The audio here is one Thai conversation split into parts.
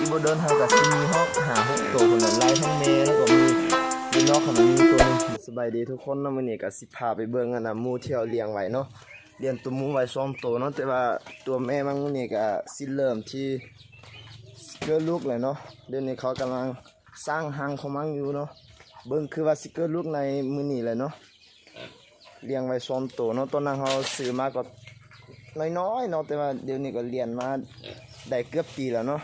อีโบเดินเฮากับซิมีฮอกหาหกตัวคนละไล่ทั้งเมแล้วก็มีมีนอกของมันมีตัวหนึงสบายดีทุกคนนะมื้อนี้ก็สิพาไปเบิ่งอันนะมูที่เราเลี้ยงไว้เนาะเลี้ยงตัวมูไว้สองตัวเนาะแต่ว่าตัวแม่มันมื้อนี้ก็สิเริ่มที่เกิดลูกเลยเนาะเดี๋ยวนี้เขากำลังสร้างรังของมันอยู่เนาะเบิ่งคือว่าสิเกิดลูกในมือนี้เลยเนาะเลี้ยงไว้สองตัวเนาะตอนนั้นเขาซื้อมาก็น้อยๆเนาะแต่ว่าเดี๋ยวนี้ก็เลี้ยงมาได้เกือบปีแล้วเนาะ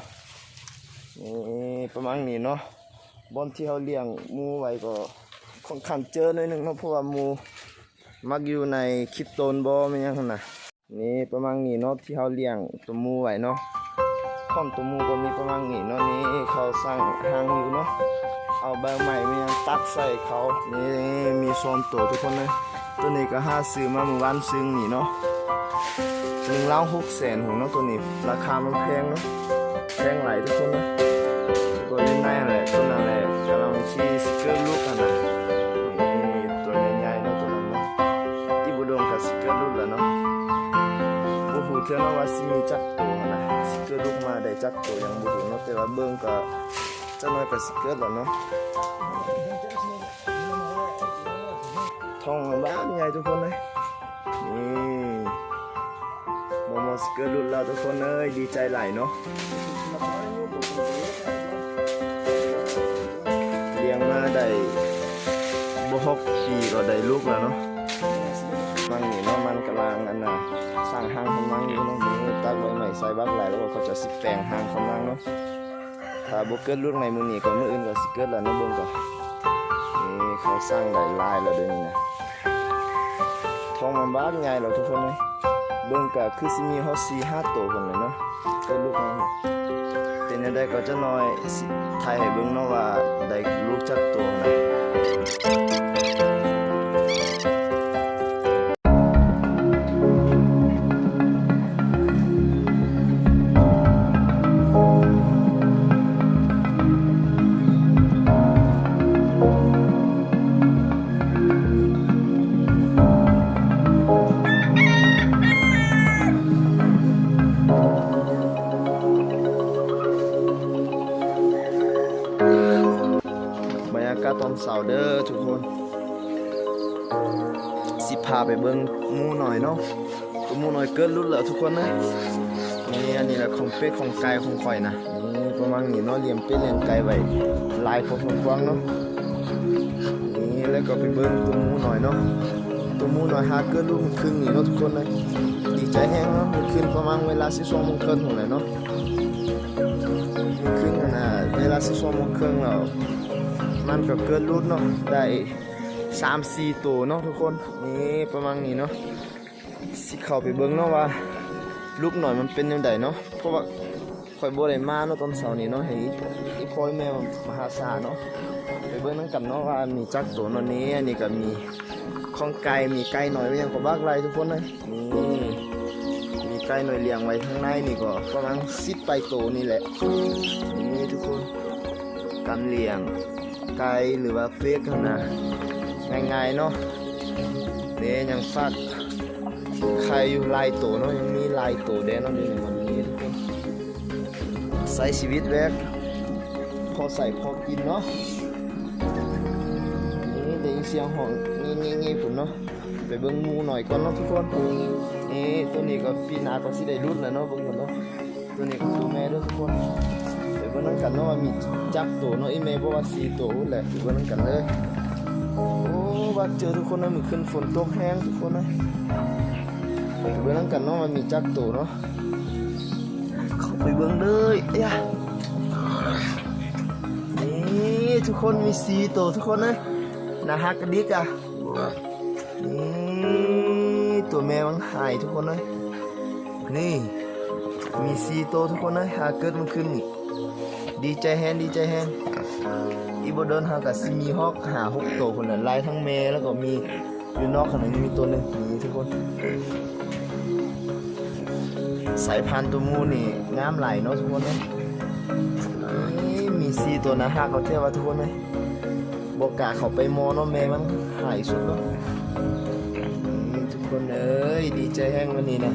นี่ประมาณนี้เนาะบอนที่เขาเลี้ยงมูไว้ก็ค่อนข้างเจอหน่อยหนึงเนาะเพราะว่ามูมักอยู่ในคลิปโตนบ่แม่ยังหั่นน่ะนี่ประมาณนี้เนาะที่เขาเลี้ยงตัวมูไว้เนาะค่อนตัวมูก็มีประมาณนี้เนาะนี่เขาสร้างหางอยู่เนาะเอาใบไม้แม่นหยังตักใส่เขานี่มีโซนตัวทุกคนเลยตัวนี้ก็ห้าซื้อมาเมื่อวานซื้อนี่เนาะหนึ่งล้านหกแสนหงเนาะตัวนี้ราคามันแพงเนาะแข้งไหลทุกคนนะ ตัวนี้น่าแหละตัวนั้นแหละกำลังที่สเกอร์ลูกกันนะนี่ตัวใหญ่ๆเนาะตัวนั้นเนาะที่บุดมกับสเกอร์ลูกแล้วเนาะโอ้โหเท่านั้นว่าสิมีจักตัวนะสเกอร์ลูกมาได้จักตัวยังบุหูเนาะแต่ว่าเบิ่งก็จะน้อยกับสเกอร์แล้วเนาะท้องมันบ้านใหญ่ทุกคนเลยนี่โมโมสเกอร์ลูกแล้วทุกคนเอ้ยดีใจหลายเนาะ ลี้ยงมาได้บ่หกปีก็ได้ลูกแล้วเนาะมันนี่เนาะมันกำลังอันน่ะสร้างห้างของมันอยู่เนาะมือตักใบใหม่ใส่บักหลายแล้วก็เขาจะสิแปลงห้างของมันเนาะถ้าบ่เกิดลูกในมือนี้ก็มืออื่นก็สิเกิดแล้วเนาะเบิ่งก็นี่เขาสร้างได้ลายแล้วเดี๋ยวนี้นะท้องมันบ้ากใหญ่แล้วทุกคนเลยเบิ่งก็คือสิมีฮอด4 5ตัวคนเลยเนาะเกิดลูกมัน เป็นยังไงก็จะน้อยสิถ่ายให้เบิ่งเนาะว่าได้ลูกจักตัวนะ กาตอนเสาร์เด้อทุกคน สิพาไปเบิ่งมูหน่อยเนาะตัวมูหน่อยเกิดรุ่นแล้วทุกคนนะนี่อันนี้แหละของเป็ดของไก่ของข่อยนะนี่ประมาณนี้เนาะเลี้ยงเป็ดเลี้ยงไก่ไว้ลายพอสมควรเนาะนี่แล้วก็ไปเบิ่งตัวมูหน่อยเนาะตัวมูหน่อยหาเกิดรุ่นครึ่งนี่เนาะทุกคนเลยดีใจแฮงเนาะมันขึ้นประมาณเวลา12โมงครึ่งของเลยเนาะมันขึ้นนาดเวลา12โมงครึ่งแล้ว มันก็เกิดรุ่นเนาะได้สามสี่ตัวเนาะทุกคนนี่ประมาณนี้เนาะสิเข้าไปเบิ่งเนาะว่าลูกหน่อยมันเป็นยังไงเนาะเพราะว่าข่อยบ่ได้มาเนาะตอนเช้านี้เนาะให้อีพ่อยแม่มหาสาลเนาะไปเบิ่งนํกันเนาะว่ามีจักตัวเนาะนี้อันนี้ก็มีข้องไก่มีไก่หน่อยไว้ยังก็บากไรทุกคนเลยนี่มีไก่หน่อยเลี้ยงไว้ข้างในนี่ก็ประมาณ10ไปโตนี่แหละนี่ทุกคนการเลี้ยง ไก่หรือว่าเฟกเท่านะง่ายๆเนาะเดยังฟักไข่อยู่ลายตัวเนาะยังมีลายตัวเดนเนาะอยู่ในวันนี้ทุกคนใส่ชีวิตแรกพอใส่พอกินเนาะนี่ได้ยินเสียงหอนนี่นี่นี่ผมเนาะไปเบิ่งหมูหน่อยก่อนเนาะทุกคนนี่ตัวนี้ก็ปีหน้าก็สิได้รุ่นแล้วเนาะเบิ่งก่อนเนาะตัวนี้ก็ตัวแม่ด้วยทุกคน วเบิ่งนกันเนาะว่ามีจักตัวเนาะอีเมย์บอกว่าสี่ตัวแหละเดี๋ยวเบิ่งนกันเลยโอ้ว่าเจอทุกคนนะมือขึ้นฝนตกแห้งทุกคนนะเดี๋ยวเบิ่งนกันเนาะว่ามีจักตัวเนาะเข้าไปเบิ่งเลยเอ้ยนี่ทุกคนมีสี่ตัวทุกคนนะนะฮักกระดิกอะนี่ตัวแม่มันหายทุกคนเลยนี่มีซีโตวทุกคนนะหาเกิดมันขึ้นนี่ ดีใจแฮนดีใจแฮนอีโบเดินหากับซิมีฮอกหาหกตัวคนละลายทั้งเมแล้วก็มีอยู่นอกขนาดนี้มีตัวหนึ่งนี่ทุกคน สายพันธุ์ตัวมูนี่งามไหลเนาะทุกคนนะนี่มีซีตัวนะฮะเขาเทียบว่าทุกคนเลยบอกกาเขาไปมอเนาะแม่มันหายสุดเนาะทุกคนเอ้ยดีใจแห้งวันนี้นะ